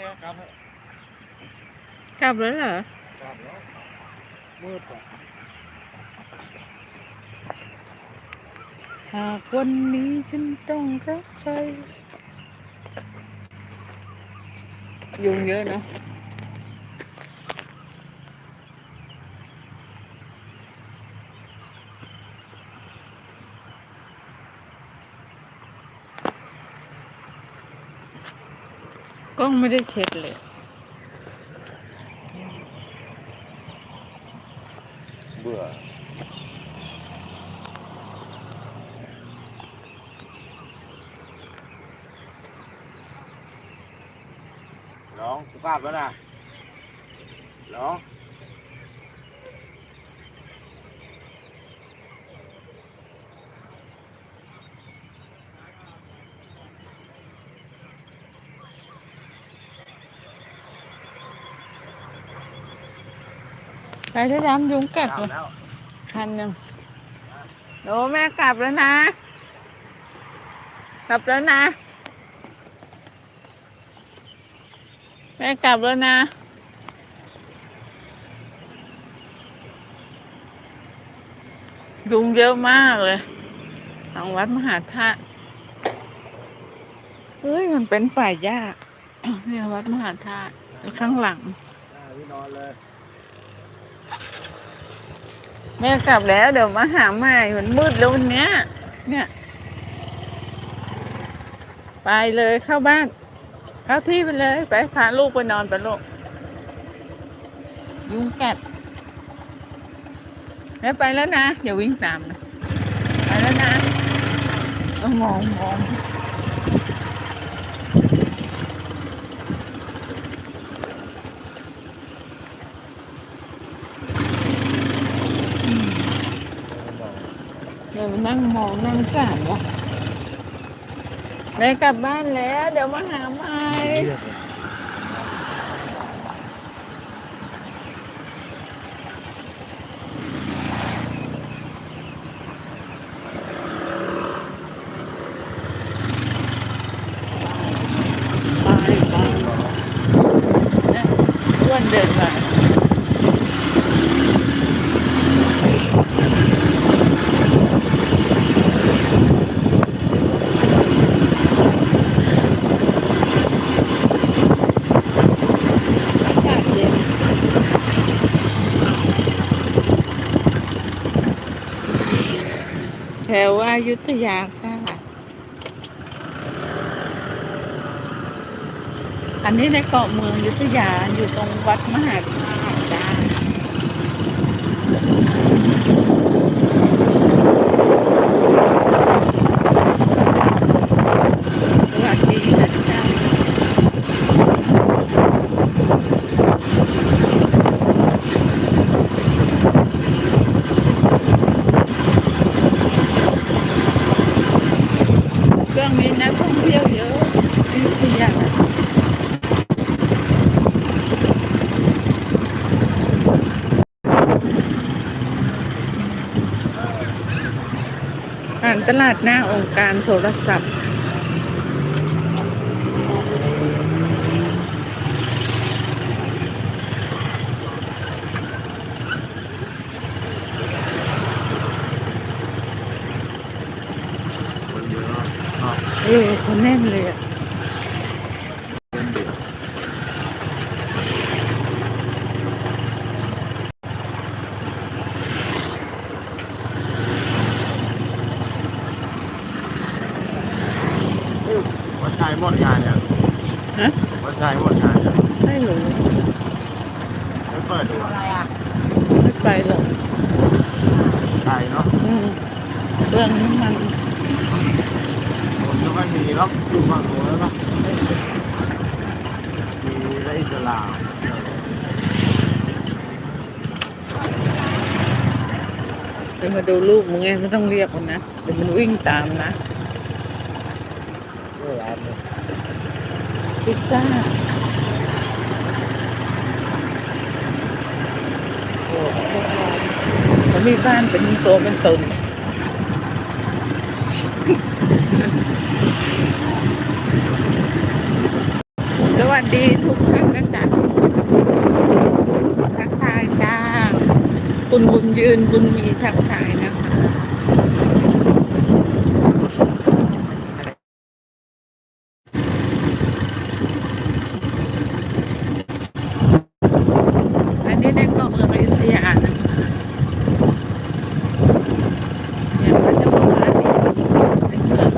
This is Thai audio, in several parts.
กลับเถอะกลับแล้วเหรอ กลับแล้วมืดกว่า หากวันนี้ฉันต้องรักใครยุงเยอะเนอะ กล้องไม่ได้เช็ดเลย เบื่อน้องกูกลับแล้วนะน้อง ไปถ้าดำยุงกัดกลัเลบยแล้วคันหนึ่งโอ้แม่กลับแล้วนะ กลับแล้วนะ แม่กลับแล้วนะยุงเยอะมากเลยทางวัดมหาธาตุเฮ้ย มันเป็นป่าหญ้าเนี่ยวัดมหาธาตุอยู่ข้างหลังอ่าพี่นอนเลย แม่กลับแล้วเดี๋ยวมาหาใหม่มันมืดแล้ววันเนี้ย เนี่ย ไปเลยเข้าบ้าน เข้าที่ไปเลย ไปพาลูกไปนอนไปลูกยุงกัดแม่ไปแล้วนะอย่าวิ่งตามนะ ไปแล้วนะเออมองมอง เดี๋ยวมานั่งมองนั่งสานวะแม่กลับบ้านแล้ว เดี๋ยวมาหาใหม่อ้วนเดินมาอากาศเย็นแถวอายุทธยาค่ะ อันนี้ในเกาะเมืองอยุธยาอยู่ตรงวัดมหาธาตุจ้าสวัสดีนะจ๊ะช่วงนี้นักท่องเที่ยวเยอะอยุธยา ผ่านตลาดหน้าองค์การโทรศัพท์ คนเยอะอ้าว เออคนแน่นเลยอะ เล่นดิวัดชัยหมดงานเนี่ย ฮะ วัดชัยหมดงานเนี่ย ไม่รู้ ไม่เปิดดูอะไรอะ ไม่ไปหรอกชัยเนาะอืมเรื่องน้ำมันคนไม่ค่อยมีหรอกอยู่ฝั่งโน้นแล้วเนาะมีและอิสลามเดี๋ยวมาดูลูกมึงไงไม่ต้องเรียกมันนะเดี๋ยวมันวิ่งตามนะเออร้านเนี่ยพิซซ่า โอ้ เขามีบ้านเป็นตัวเป็นตนสวัสดีทุกท่านะจ๊ะทักทายจ้า คุณบุญยืนบุญมีทักทายนะคะ อันนี้ในเกาะเมืองอยุธยานะคะเนี่ยมันจะประมาณนี้ในเมือง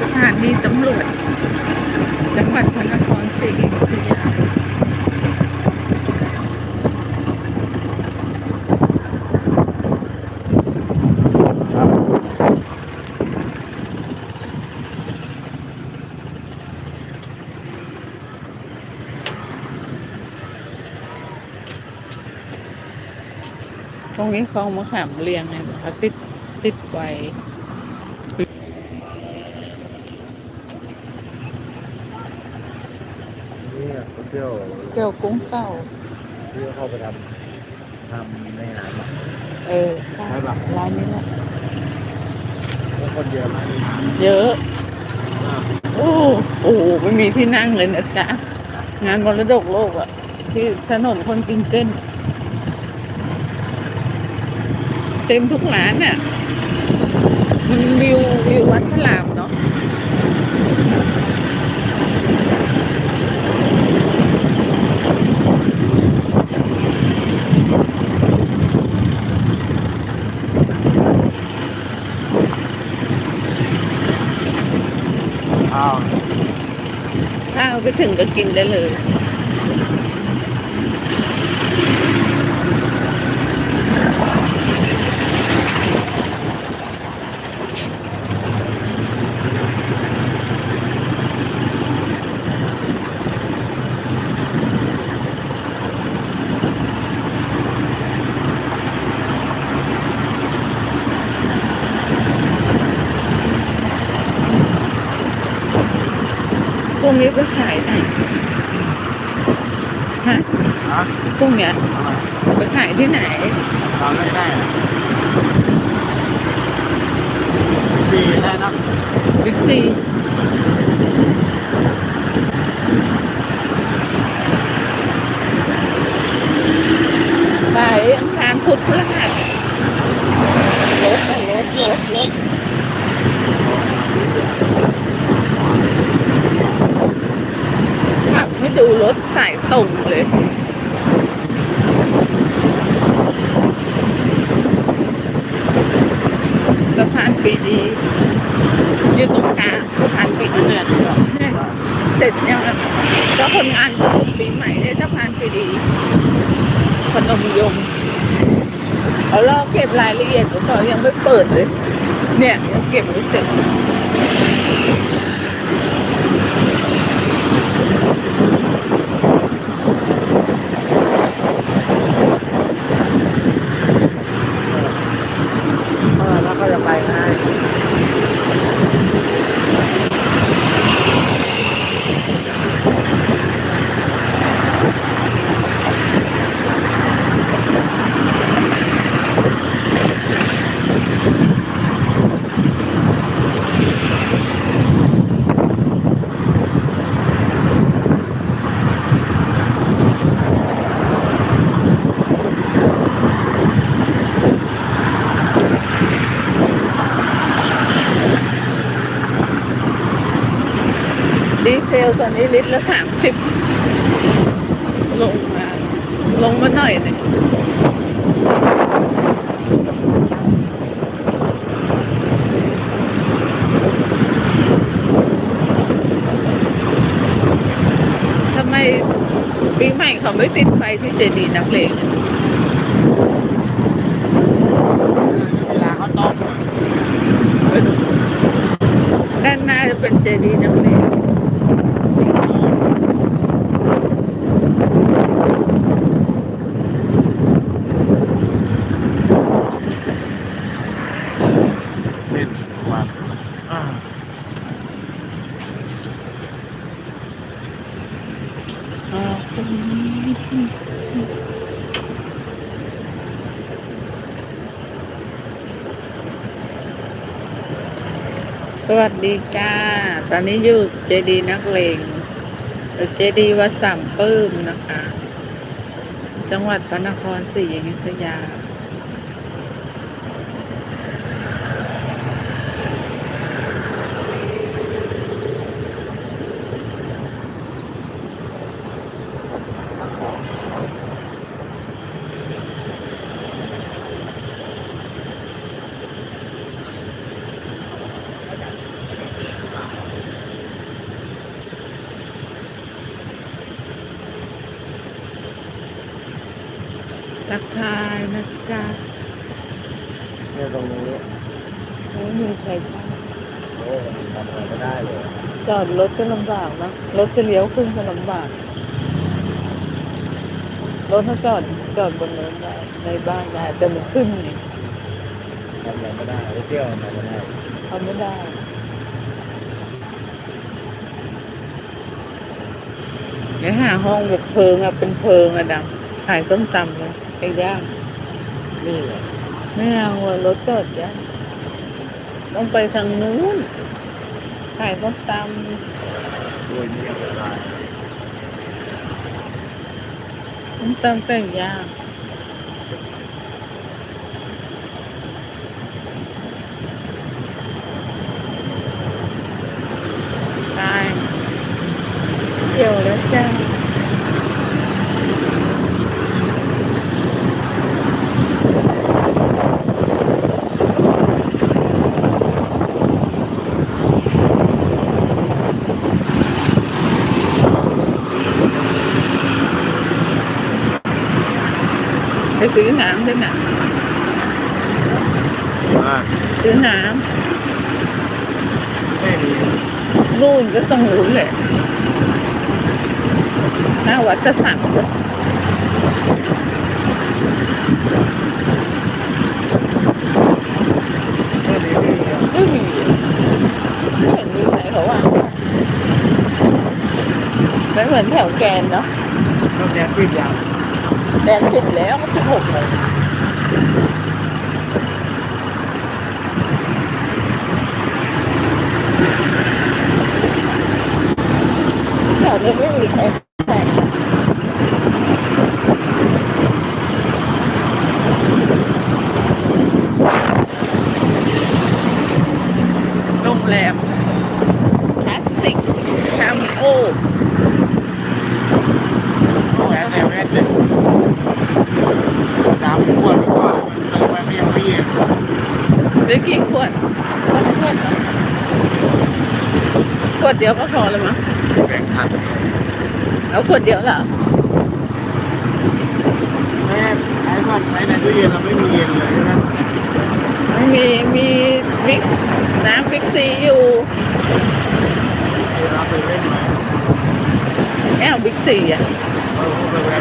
สถานีตำรวจจังหวัดพระนครศรีอยุธยาตรงนี้คลองมะขามเรียงไงเขาติดติดไว้ นี่ เขาเที่ยวเกี่ยวกุ้งเก่าเที่ยวเข้าไปทำทำในน้ำอะเออใช่ใช่ปะ ร้านนี้แหละแล้วคนเยอะไหมเยอะ อ่าโอ้โอ้โหไม่มีที่นั่งเลยนะจ๊ะ งานมรดกโลกอะที่ถนนคนกินเส้น เต็มทุกร้านน่ะมันวิววิววัดฉลามเนาะ ถึงก็กินได้เลย พวกนี้ไปขายไหนฮะฮะพวกเนี้ยทำไมไปขายที่ไหนทำไม่ได้อะปีได้นะบิ๊กซีไปอังคารพุธพฤหัสรถอะรถรถรถขับให้ดูรถสายตรงเลย สะพานปีดีอยู่ตรงกลางสะพานปีดีเนี่ยเนี่ยเสร็จยังอะก็คนงานก็ถึงปีใหม่เนี่ยสะพานปีดีพนมยงค์เอาเราเก็บรายละเอีายังไม่เปิดเลย เนี่ยยังเก็บไม่เสร็จ ดีเซลตอนนี้ลิตรละสามสิบลงมา ลงมาหน่อยหนึงทำไมปีใหม่เขาไม่ติดไฟที่เจดีย์นักเลง มาสวัสดีจ้า ตอนนี้อยู่เจดีนักเลงเจดีวัดสามปื้มนะคะ จังหวัดพระนครศรีอยุธยา ทักทายนะจ๊ะเนี่ยตรงนี้โอ้ยมีใครช่างโอ้มันทำอะไรไม่ได้เลย จอดรถก็ลำบากนะ รถจะเลี้ยวขึ้นก็ลำบาก รถถ้าจอดจอดบนรถได้ ในบ้านได้แต่มันขึ้นไงทำอะไรไม่ได้ไปเที่ยวทำไม่ได้ทำไม่ได้เดี๋ยวหาห้องแบบเพิงอะเป็นเพิงอะดังขายส้มตำเลย ไก่ย่างนี่แหละไม่เอาอะรถจอดย่างต้องไปทางนู้นขายส้มตด้วยนี่ยังไม่ได้ำส้มตำไก่ย่างตายเกี่ยวแล้วจ้า ไปซื้อน้ำด้วยนะอ่าซื้อน้ไม่มีำนู่นก็ต้องรู้นแหละหน้าวัดจะสั่งเลยไม่มีไม่มีไม่มีไม่เห็นมีไหนเขาว่าไม่เหมือนแถวแกนเนาะต้องแจ้งปิดยังแกนสิบแล้วก็สิบหกเลยแถ Veldig flere som kommer. Ja, det er veldig เดียวก็พอแล้วมั้งแบ่งทันเอาขวดเดียวเหรอแม่ใช้ก่อนใช้ในตู้เย็นเราไม่มีเย็นเลยใช่ไหมไม่มีมีวิกน้ำวิกซีอยู่เราไปเล่นไหมแอลวิกซีอะเราไปแวะ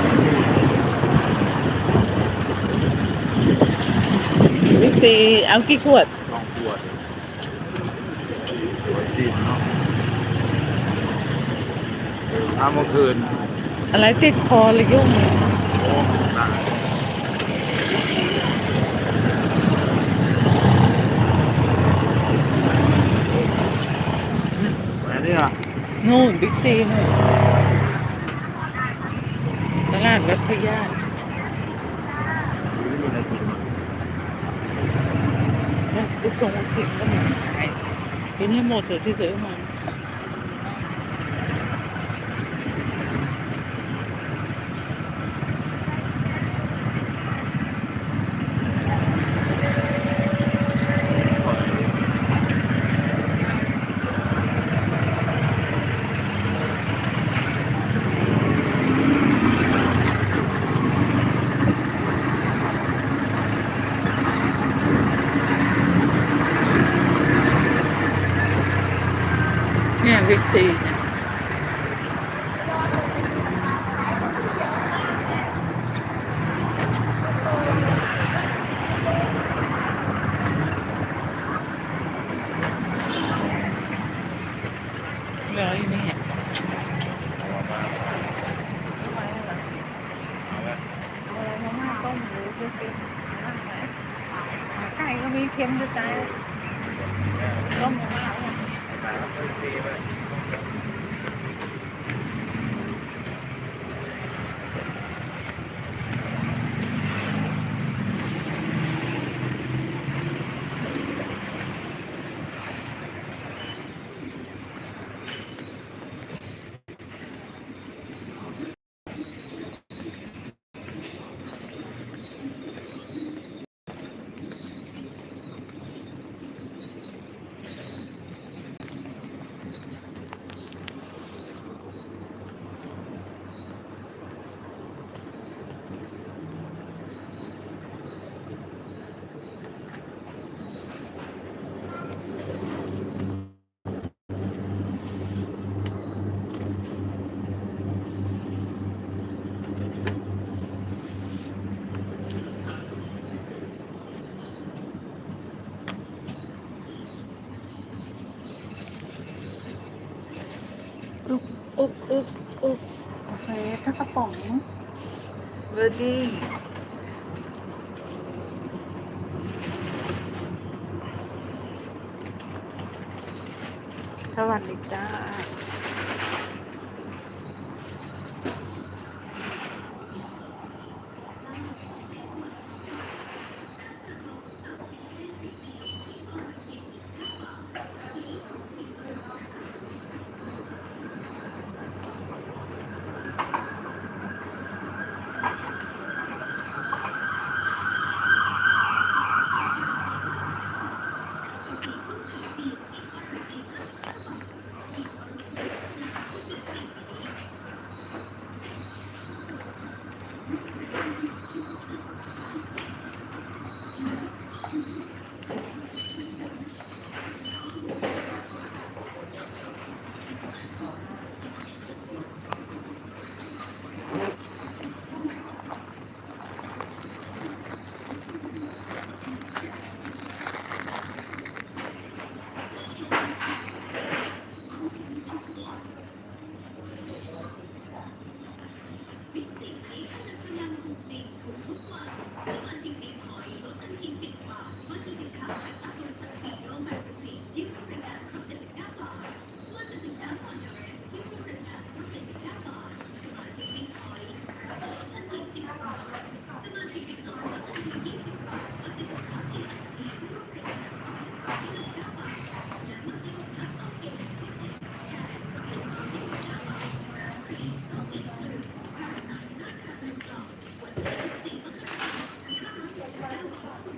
ที่วิกซีเอากี่ขวดสองขวดสวยจริงเนาะ เอาเมื่อคืน อะไรติดคอเลยยุ่งเลยโอ้ตายมาเนี่ยนู่นบิ๊กซีนู่นตลาดวัดพญาไม่มีอะไรกินเนี่ยลูกตรงลูกศิษย์ก็มีขายกินให้หมดเถอะที่ซื้อมาเนี่ยบิ๊กซีเนี่ย ร้อยเนี่ย มด้วยใจต้มมากเลย มาแล้วก็ตีไป อึกอึก อุ๊บโอเคถ้ากระป๋องเวอร์ดี้สวัสดีจ้า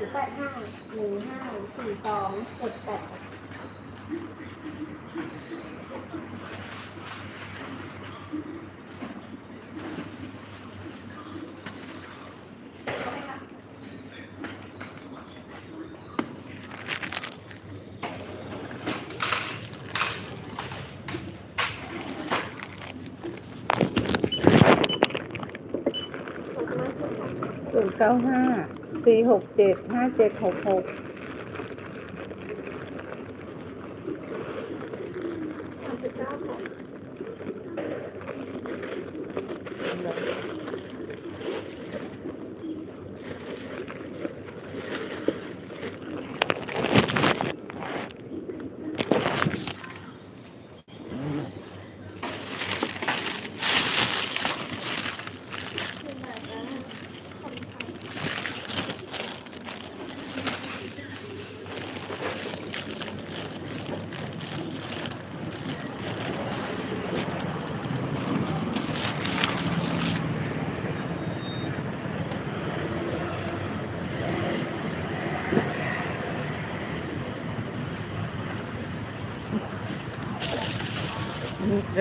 ศูนย์แปดห้าหนึ่งห้า สองเจ็ดแปดศูนย์เก้าห้าสี่หกเจ็ดห้าเจ็ดหกหก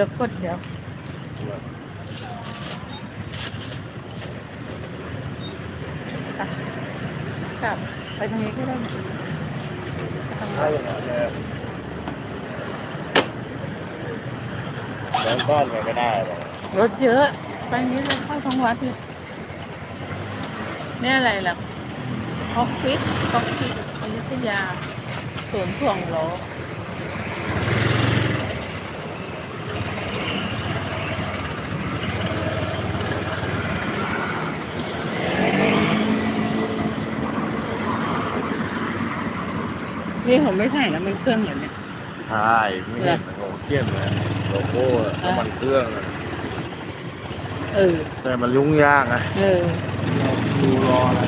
ดี๋ยวกดเดี๋ยวอะกลับไปทางนี้ก็ได้นะทางใช่นี้เหรอเนี่ยเดินก้อนไปก็ได้เลยรถเยอะ ไปนี้เลยเข้าทางวัดเลยเนี่ยอะไรล่ะออฟฟิศออฟฟิศอยุธยาสวนถ่วงล้อ นี่ผมไม่ใช่แล้วมันเครื่องเหมือนเนี่ย ใช่ไม่เห็นโอ้เทียนเลยโลโก้น้ำมันเครื่องอะเออ แต่มันยุ่งยากนะเออดูรออะไร